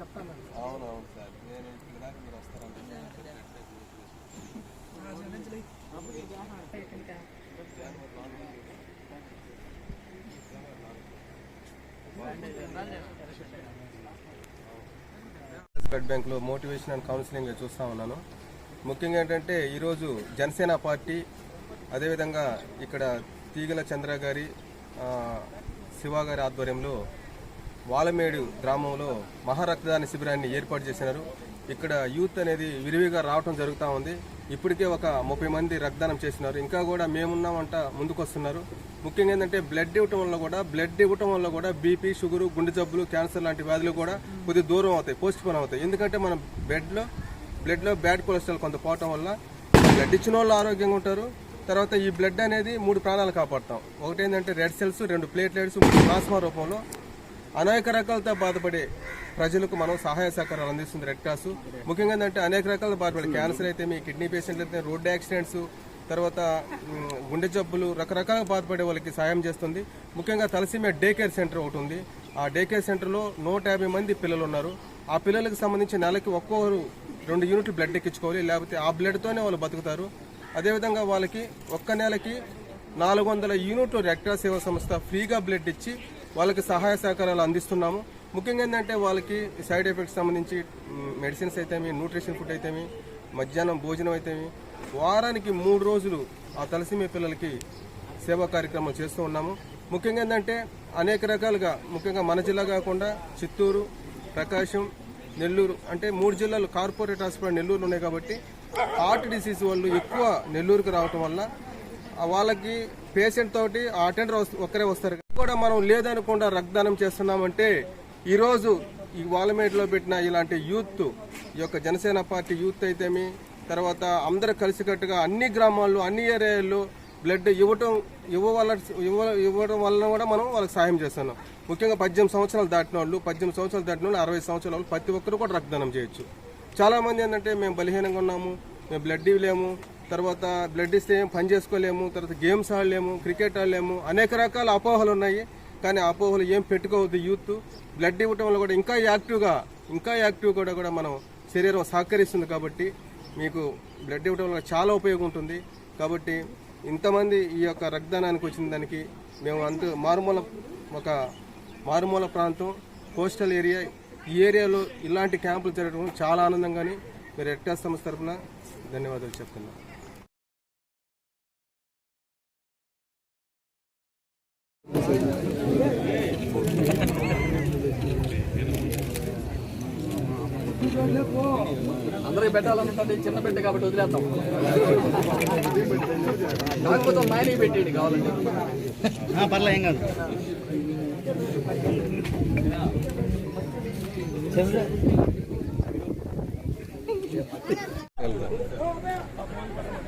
చెప్తాను. అవునవును సార్. నేను ఇక్కడ మీరు వస్తారని బ్లడ్ బ్యాంక్లో మోటివేషన్ అండ్ కౌన్సిలింగ్ చూస్తూ ఉన్నాను. ముఖ్యంగా ఏంటంటే ఈరోజు జనసేన పార్టీ అదేవిధంగా ఇక్కడ తీగల చంద్ర గారి శివ గారి ఆధ్వర్యంలో వాలమేడు గ్రామంలో మహారక్తదాన శిబిరాన్ని ఏర్పాటు చేసినారు. ఇక్కడ యూత్ అనేది విరివిగా రావటం జరుగుతూ ఉంది. ఇప్పటికే ఒక ముప్పై మంది రక్తదానం చేసినారు ఇంకా కూడా మేమున్నామంట ముందుకొస్తున్నారు. ముఖ్యంగా ఏంటంటే బ్లడ్ ఇవ్వటం వల్ల కూడా బ్లడ్ ఇవ్వటం వల్ల కూడా బీపీ షుగర్ గుండె జబ్బులు క్యాన్సర్ లాంటి వ్యాధులు కూడా కొద్దిగా దూరం అవుతాయి పోస్ట్ పోన్ అవుతాయి. ఎందుకంటే మన బ్లడ్లో బ్లడ్లో బ్యాడ్ కొలెస్ట్రాల్ కొంత పోవటం వల్ల బ్లడ్ ఇచ్చిన వాళ్ళు ఆరోగ్యంగా ఉంటారు. తర్వాత ఈ బ్లడ్ అనేది మూడు ప్రాణాలు కాపాడతాం. ఒకటి ఏంటంటే రెడ్ సెల్స్ రెండు ప్లేట్లెట్స్ మూడు ప్లాస్మా రూపంలో అనేక రకాలతో బాధపడే ప్రజలకు మనం సహాయ సహకారాలు అందిస్తుంది రెడ్ క్రాస్ ముఖ్యంగా ఏంటంటే అనేక రకాల బాధపడే క్యాన్సర్ అయితే మీ కిడ్నీ పేషెంట్లు అయితే రోడ్డు యాక్సిడెంట్స్ తర్వాత గుండె జబ్బులు రకరకాల బాధపడే వాళ్ళకి సాయం చేస్తుంది. ముఖ్యంగా తలసీమియా డే కేర్ సెంటర్ ఒకటి ఉంది. ఆ డే కేర్ సెంటర్లో నూట యాభై మంది పిల్లలు ఉన్నారు. ఆ పిల్లలకు సంబంధించి నెలకి ఒక్కొక్కరు రెండు యూనిట్లు బ్లడ్ ఎక్కించుకోవాలి. లేకపోతే ఆ బ్లడ్తోనే వాళ్ళు బతుకుతారు. అదేవిధంగా వాళ్ళకి ఒక్క నెలకి నాలుగు వందల యూనిట్లు రెక్టా సేవా సంస్థ ఫ్రీగా బ్లడ్ ఇచ్చి వాళ్ళకి సహాయ సహకారాలు అందిస్తున్నాము. ముఖ్యంగా ఏంటంటే వాళ్ళకి సైడ్ ఎఫెక్ట్స్ సంబంధించి మెడిసిన్స్ అయితేమి న్యూట్రిషన్ ఫుడ్ అయితేమి మధ్యాహ్నం భోజనం అయితేమి వారానికి మూడు రోజులు ఆ తలసీమి పిల్లలకి సేవా కార్యక్రమం చేస్తూ ఉన్నాము. ముఖ్యంగా ఏంటంటే అనేక రకాలుగా ముఖ్యంగా మన జిల్లా కాకుండా చిత్తూరు ప్రకాశం నెల్లూరు అంటే మూడు జిల్లాలు కార్పొరేట్ హాస్పిటల్ నెల్లూరు ఉన్నాయి కాబట్టి హార్ట్ డిసీజ్ వాళ్ళు ఎక్కువ నెల్లూరుకు రావటం వల్ల వాళ్ళకి పేషెంట్ తోటి అటెండర్ ఒక్కరే వస్తారు. కూడా మనం లేదనకుండా రక్తదానం చేస్తున్నామంటే ఈరోజు ఈ వాలమేట్లో పెట్టిన ఇలాంటి యూత్ ఈ యొక్క జనసేన పార్టీ యూత్ అయితేమి తర్వాత అందరూ కలిసికట్టుగా అన్ని గ్రామాల్లో అన్ని ఏరియాల్లో బ్లడ్ ఇవ్వటం ఇవ్వవల్ల ఇవ్వ ఇవ్వడం వలన కూడా మనం వాళ్ళకి సాయం చేస్తున్నాం. ముఖ్యంగా పద్దెనిమిది సంవత్సరాలు దాటిన వాళ్ళు పద్దెనిమిది సంవత్సరాలు దాటిన వాళ్ళు అరవై సంవత్సరాల వాళ్ళు ప్రతి ఒక్కరు కూడా రక్తదానం చేయొచ్చు. చాలామంది ఏంటంటే మేము బలహీనంగా ఉన్నాము మేము బ్లడ్ ఇవ్వలేము తర్వాత బ్లడ్ ఇస్తే ఏం పని చేసుకోలేము తర్వాత గేమ్స్ ఆడలేము క్రికెట్ ఆడలేము అనేక రకాల అపోహలు ఉన్నాయి. కానీ అపోహలు ఏం పెట్టుకోవద్దు యూత్. బ్లడ్ ఇవ్వటం వల్ల కూడా ఇంకా యాక్టివ్గా ఇంకా యాక్టివ్ కూడా కూడా మనం శరీరం సహకరిస్తుంది కాబట్టి మీకు బ్లడ్ ఇవ్వడం వల్ల చాలా ఉపయోగం ఉంటుంది. కాబట్టి ఇంతమంది ఈ యొక్క రక్తదానానికి వచ్చిన దానికి మేము అంత మారుమూల ఒక మారుమూల ప్రాంతం కోస్టల్ ఏరియా ఈ ఏరియాలో ఇలాంటి క్యాంపులు జరగడం చాలా ఆనందంగాని మీరు రెడ్ సంస్థ తరఫున ధన్యవాదాలు చెప్తున్నాను. అందరికి పెట్టాలనుకుంటే చిన్న బిడ్డ కాబట్టి వదిలేద్దాం కాకపోతే మైలీ పెట్టేయండి కావాలంటే. పర్లే ఏం కాదు. ఉన్నానన్నా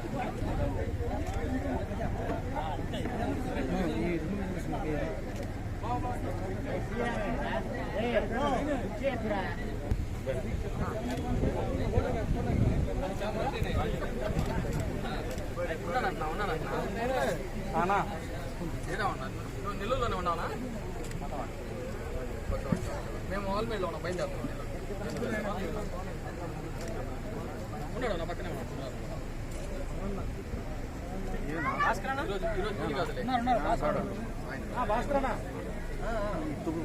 ఉన్నానన్నా నెల్లూరులోనే ఉన్నావునా మేము ఆల్మేడ్లో ఉన్నాం బయలుదేరుతున్నాం ఉన్నాడు నా పక్కనే ఉన్నాడు ఈరోజు ఈరోజు ఇప్పుడు